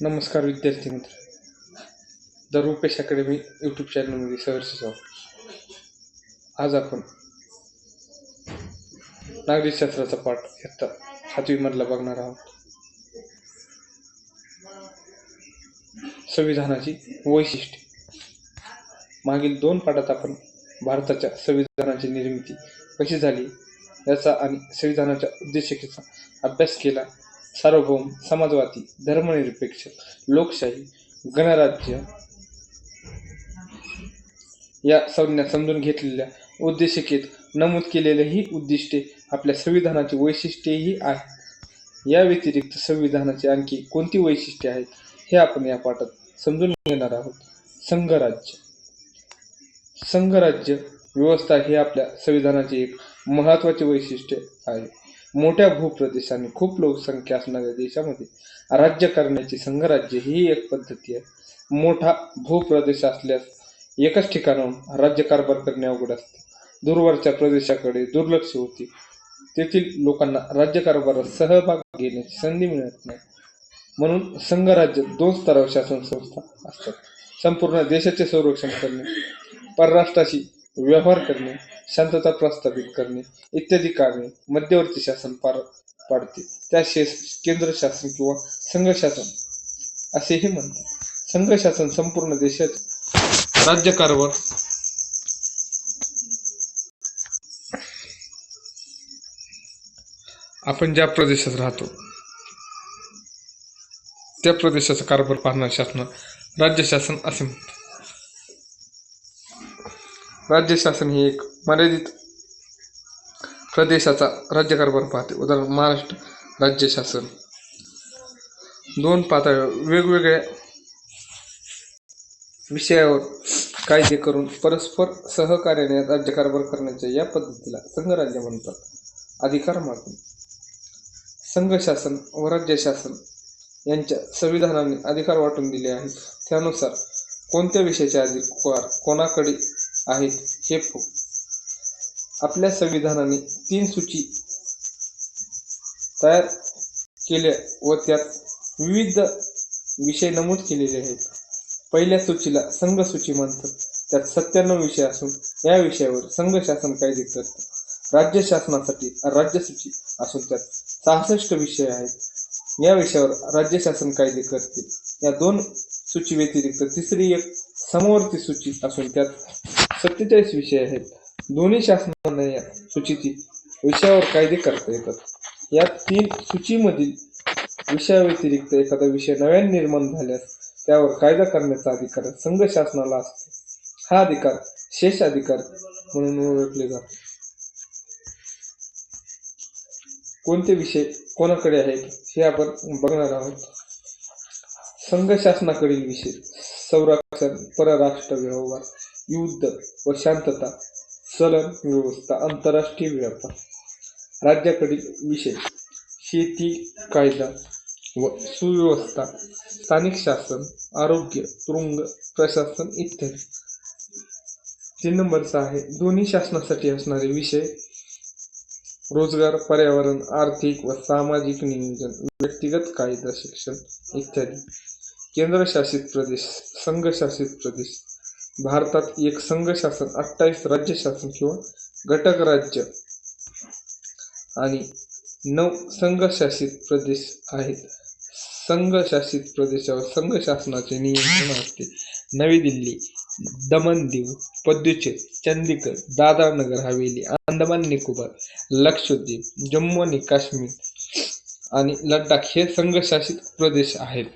नमस्कार विद्यार्थी मित्र. द रुपेश अकॅडमी यूट्यूब चॅनलमध्ये सहर्ष आज आपण नागरिकशास्त्राचा पाठ इयत्ता सातवीमधला बघणार आहोत. संविधानाची वैशिष्ट्ये. मागील दोन पाठात आपण भारताच्या संविधानाची निर्मिती कशी झाली याचा आणि संविधानाच्या उद्देशिकेचा अभ्यास केला सार्वभौम समाजवादी धर्मनिरपेक्ष लोकशाही गणराज्य या संज्ञा समजून घेतलेल्या उद्देशिकेत नमूद केलेले ही उद्दिष्टे आपल्या संविधानाची वैशिष्ट्येही आहेत. या व्यतिरिक्त संविधानाची आणखी कोणती वैशिष्ट्ये आहेत हे आपण या पाठात समजून घेणार आहोत. संघराज्य. संघराज्य व्यवस्था हे आपल्या संविधानाचे एक महत्त्वाचे वैशिष्ट्य आहे. मोठ्या भूप्रदेशाने खूप लोकसंख्या असणाऱ्या देशामध्ये राज्य करण्याची संघराज्य ही एक पद्धती आहे. मोठा भूप्रदेश असल्यास एकाच ठिकाणाहून राज्यकारभार करणे अवघड असते. दूरवरच्या प्रदेशाकडे दुर्लक्ष होते. तेथील लोकांना राज्यकारभारात सहभाग घेण्याची संधी मिळत नाही. म्हणून संघराज्य दोन स्तरावर शासन संस्था असतात. संपूर्ण देशाचे संरक्षण करणे परराष्ट्राशी व्यवहार करणे शांतता प्रस्थापित करणे इत्यादी कामे मध्यवर्ती शासन पार पाडते. त्याशिवाय केंद्र शासन किंवा संघ शासन असेही म्हणतात. संघ शासन संपूर्ण देशात राज्यकारभार आपण ज्या प्रदेशात राहतो त्या प्रदेशाचा कारभार पाहणार शासन राज्य शासन असे म्हणतात. राज्य शासन ही एक मर्यादित प्रदेशाचा राज्यकारभार पाहते. उदाहरण महाराष्ट्र राज्य शासन दोन पातळ्या वेगवेगळ्या विषयावर कायदे करून परस्पर सहकार्याने राज्यकारभार करण्याच्या या पद्धतीला संघराज्य म्हणतात. अधिकार मागणी संघशासन व राज्य शासन यांच्या संविधानाने अधिकार वाटून दिले आहेत. त्यानुसार कोणत्या विषयाचे अधिकार कोणाकडे आहेत. हे पो आपल्या संविधानाने तीन सूची तयार केल्या व त्यात विविध विषय नमूद केलेले आहेत. पहिल्या सूचीला संघ सूची म्हणतात. त्यात सत्त्याण्णव विषय असून या विषयावर संघ शासन कायदे करतात राज्य शासनासाठी राज्य सूची असून त्यात सहासष्ट विषय आहेत. या विषयावर राज्य शासन कायदे करते. या दोन सूची व्यतिरिक्त तिसरी एक समवर्ती सूची असून त्यात सत्तेचाळीस विषय आहेत. दोन्ही शासनांना या सूचीची विषयावर कायदे करता येतात. या तीन सूचीमधील विषयाव्यतिरिक्त एखादा विषय नव्याने निर्माण झाल्यास त्यावर कायदा करण्याचा अधिकार संघ शासनाला असतो. हा अधिकार शेष अधिकार म्हणून ओळखले जातो. कोणते विषय कोणाकडे आहेत हे आपण बघणार आहोत. संघ शासनाकडील विषय. संरक्षण परराष्ट्र व्यवहार. युद्ध व शांतता चलन व्यवस्था आंतरराष्ट्रीय व्यापार राज्याकडील विषय शेती कायदा व सुव्यवस्था स्थानिक शासन आरोग्य तुरुंग प्रशासन इत्यादी. तीन नंबरचा आहे दोन्ही शासनासाठी असणारे विषय रोजगार पर्यावरण आर्थिक व सामाजिक नियोजन व्यक्तिगत कायदा शिक्षण इत्यादी. केंद्रशासित प्रदेश संघशासित प्रदेश भारतात एक संघ शासन अठ्ठावीस राज्य शासन किंवा घटक राज्य आणि नऊ संघशासित प्रदेश आहेत. संघशासित प्रदेशावर संघ शासनाचे नियंत्रण असते. नवी दिल्ली दमन दीव पद्दुचेरी चंदीगड दादरा नगर हवेली अंदमान निकोबार लक्षद्वीप जम्मू आणि काश्मीर आणि लडाख हे संघशासित प्रदेश आहेत.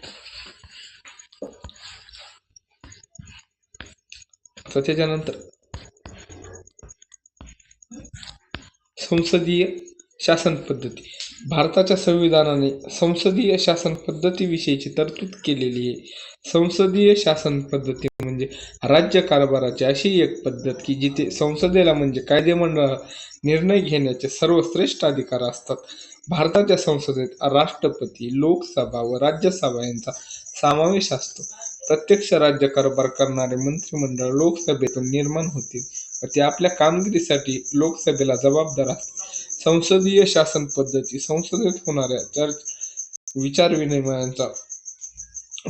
तर त्याच्यानंतर संसदीय शासन पद्धती. भारताच्या संविधानाने संसदीय शासन पद्धतीविषयीची तरतूद केलेली आहे. संसदीय शासन पद्धती म्हणजे राज्य कारभाराची अशी एक पद्धत की जिथे संसदेला म्हणजे कायदेमंडळ निर्णय घेण्याचे सर्वश्रेष्ठ अधिकार असतात. भारताच्या संसदेत राष्ट्रपती लोकसभा व राज्यसभा यांचा समावेश असतो. प्रत्यक्ष राज्यकारभार करणारे मंत्रिमंडळ लोकसभेतून निर्माण होते व ते आपल्या कामगिरीसाठी लोकसभेला जबाबदार असतील. संसदीय शासन पद्धती संसदेत होणाऱ्या चर्च विचारविनिमयांचा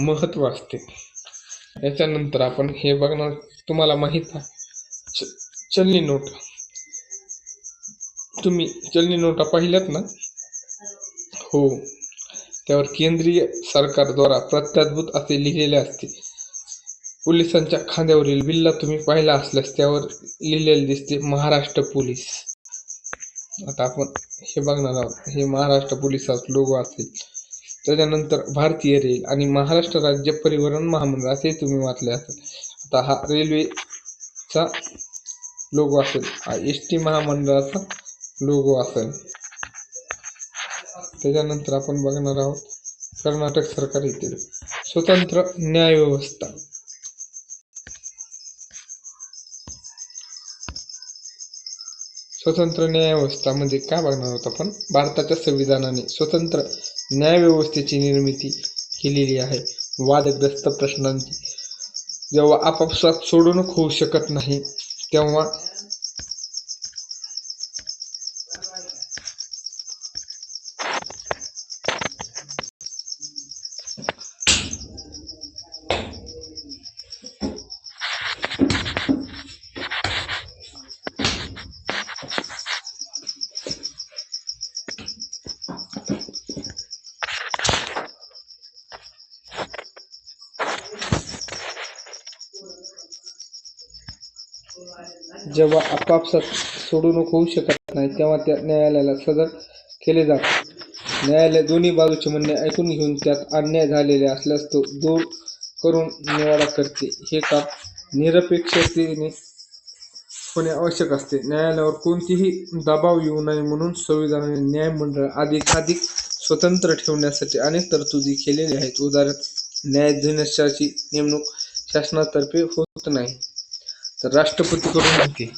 महत्त्व असते. याच्यानंतर आपण हे बघणार तुम्हाला माहीत आहे. चलनी नोट. तुम्ही चलनी नोटा पाहिल्यात ना? हो. त्यावर केंद्रीय सरकारद्वारा प्रत्याभूत असे लिहिलेले असते. पोलिसांच्या खांद्यावरील बिल्ला तुम्ही पाहिला असल्यास त्यावर लिहिलेले दिसते महाराष्ट्र पोलीस. आता आपण हे बघणार आहोत. हे महाराष्ट्र पोलिसाचा लोगो असेल. त्याच्यानंतर भारतीय रेल आणि महाराष्ट्र राज्य परिवहन महामंडळ असे तुम्ही वाचले असेल. आता हा रेल्वेचा लोगो असेल. हा एस टी महामंडळाचा लोगो असेल. त्याच्यानंतर आपण बघणार आहोत कर्नाटक सरकार येथील स्वतंत्र न्यायव्यवस्था स्वतंत्र न्यायव्यवस्था म्हणजे काय बघणार आहोत आपण? भारताच्या संविधानाने स्वतंत्र न्यायव्यवस्थेची निर्मिती केलेली आहे. वादग्रस्त प्रश्नांची. जेव्हा आपापसात सोडवणूक होऊ शकत नाही तेव्हा जेव्हा आपापसात सोडवणूक होऊ शकत नाही तेव्हा त्या न्यायालयाला सदर केले जाते. न्यायालय दोन्ही बाजूचे म्हणणे ऐकून घेऊन त्यात अन्याय झालेले असल्यास तो दूर करून निवाडा करते. हे काम निरपेक्षतेने होणे आवश्यक असते. न्यायालयावर कोणतीही दबाव येऊ नये म्हणून संविधानाने न्यायमंडळ अधिकाधिक स्वतंत्र ठेवण्यासाठी अनेक तरतुदी केलेल्या आहेत. उदाहरण न्यायाधीशाची नेमणूक शासनातर्फे होत नाही. तर राष्ट्रपतीकडून होते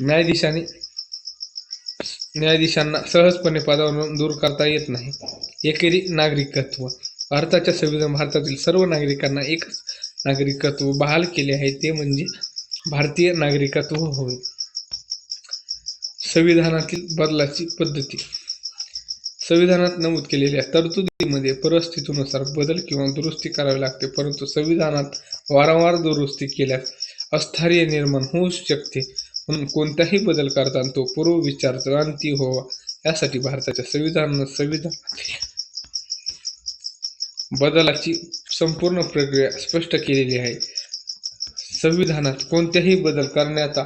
न्यायाधीशाने न्यायाधीशांना सहजपणे पदावरून दूर करता येत नाही. एकेरी नागरिकत्व. भारताच्या संविधान भारतातील सर्व नागरिकांना एकच नागरिकत्व बहाल केले आहे ते म्हणजे भारतीय नागरिकत्व होय. संविधानातील बदलाची पद्धती. संविधानात नमूद केलेल्या तरतुदीमध्ये परिस्थितीनुसार बदल किंवा दुरुस्ती करावी लागते परंतु संविधानात वारंवार दुरुस्ती केल्यास अस्थैर्य निर्माण होऊ शकते. म्हणून कोणताही बदल करताना तो पूर्व विचार क्रांती व्हावा. यासाठी भारताच्या संविधान संविधान बदलाची संपूर्ण प्रक्रिया स्पष्ट केलेली आहे. संविधानात कोणत्याही बदल करण्याचा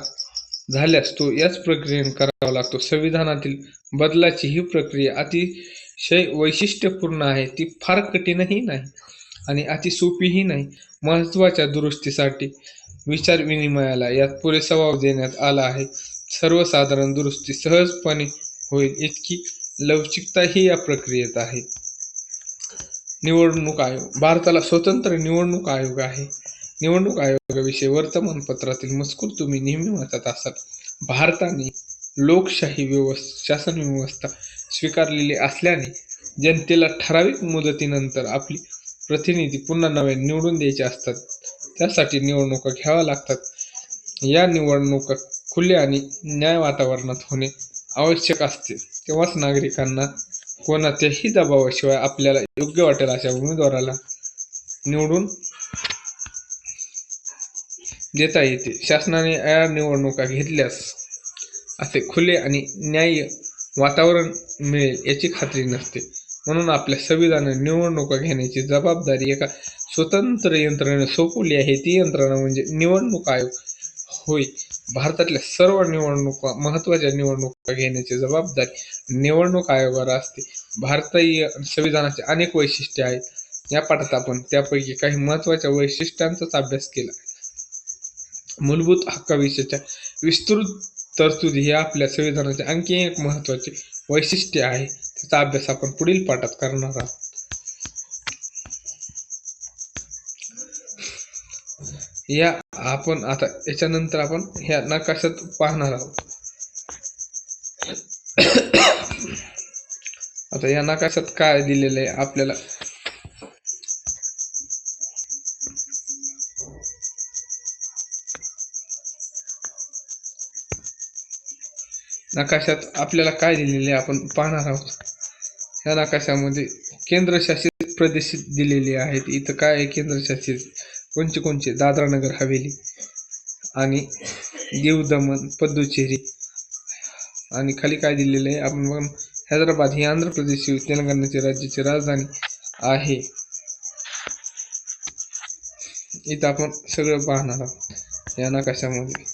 झाल्यास तो याच प्रक्रियेने करावा लागतो. संविधानातील बदलाची ही प्रक्रिया अतिशय वैशिष्ट्यपूर्ण आहे. ती फार कठीणही नाही आणि अति सोपीही नाही. महत्त्वाच्या दुरुस्तीसाठी विचार विनिमयाला यात पुरेसा वाव देण्यात आला आहे. सर्वसाधारण दुरुस्ती सहजपणे होईल इतकी लवचिकता ही या प्रक्रियेत आहे. निवडणूक आयोग भारताला स्वतंत्र निवडणूक आयोग आहे. निवडणूक आयोगाविषयी वर्तमानपत्रातील मजकूर तुम्ही नेहमी वाचत असाल. भारताने लोकशाही व्यवस्था शासन व्यवस्था स्वीकारलेली असल्याने जनतेला ठराविक मुदतीनंतर आपली प्रतिनिधी पुन्हा नव्याने निवडून द्यायचे असतात. त्यासाठी निवडणुका घ्याव्या लागतात. या निवडणुका खुल्या आणि न्याय वातावरणात होणे आवश्यक असते. तेव्हाच नागरिकांना कोणाच्याही दबावाशिवाय आपल्याला योग्य वाटेल अशा उमेदवाराला निवडून देता येते. शासनाने या निवडणुका घेतल्यास असे खुले आणि न्याय्य वातावरण मिळेल याची खात्री नसते. म्हणून आपल्या संविधानाने निवडणुका घेण्याची जबाबदारी एका स्वतंत्र यंत्रणेने सोपवली आहे. ती यंत्रणा म्हणजे निवडणूक आयोग. होय. भारतातल्या सर्व निवडणुका महत्त्वाच्या निवडणुका घेण्याची जबाबदारी निवडणूक आयोगावर असते. भारतीय संविधानाचे अनेक वैशिष्ट्ये आहेत. या पाठात आपण त्यापैकी काही महत्त्वाच्या वैशिष्ट्यांचाच अभ्यास केला. मूलभूत हक्काविषयीच्या विस्तृत तरतुदी हे आपल्या संविधानाचे आणखी एक महत्त्वाचे वैशिष्ट्य आहे. त्याचा अभ्यास आपण पुढील पाठात करणार आहोत. या आपण आता याच्यानंतर आपण ह्या नकाशात पाहणार आहोत. आता या नकाशात काय दिलेलं आहे आपल्याला? नकाशात आपल्याला काय दिलेले आहे आपण पाहणार आहोत. या नकाशामध्ये केंद्रशासित प्रदेश दिलेले आहेत. इथं काय आहे? केंद्रशासित कोणचे कोणचे दादरा नगर हवेली आणि दीव दमन पद्दुचेरी आणि खाली काय दिलेलं आहे? आपण बघा हैदराबाद ही आंध्र प्रदेश तेलंगणाची राज्याची राजधानी आहे. इथं आपण सगळं पाहणार आहोत. या नकाशामध्ये.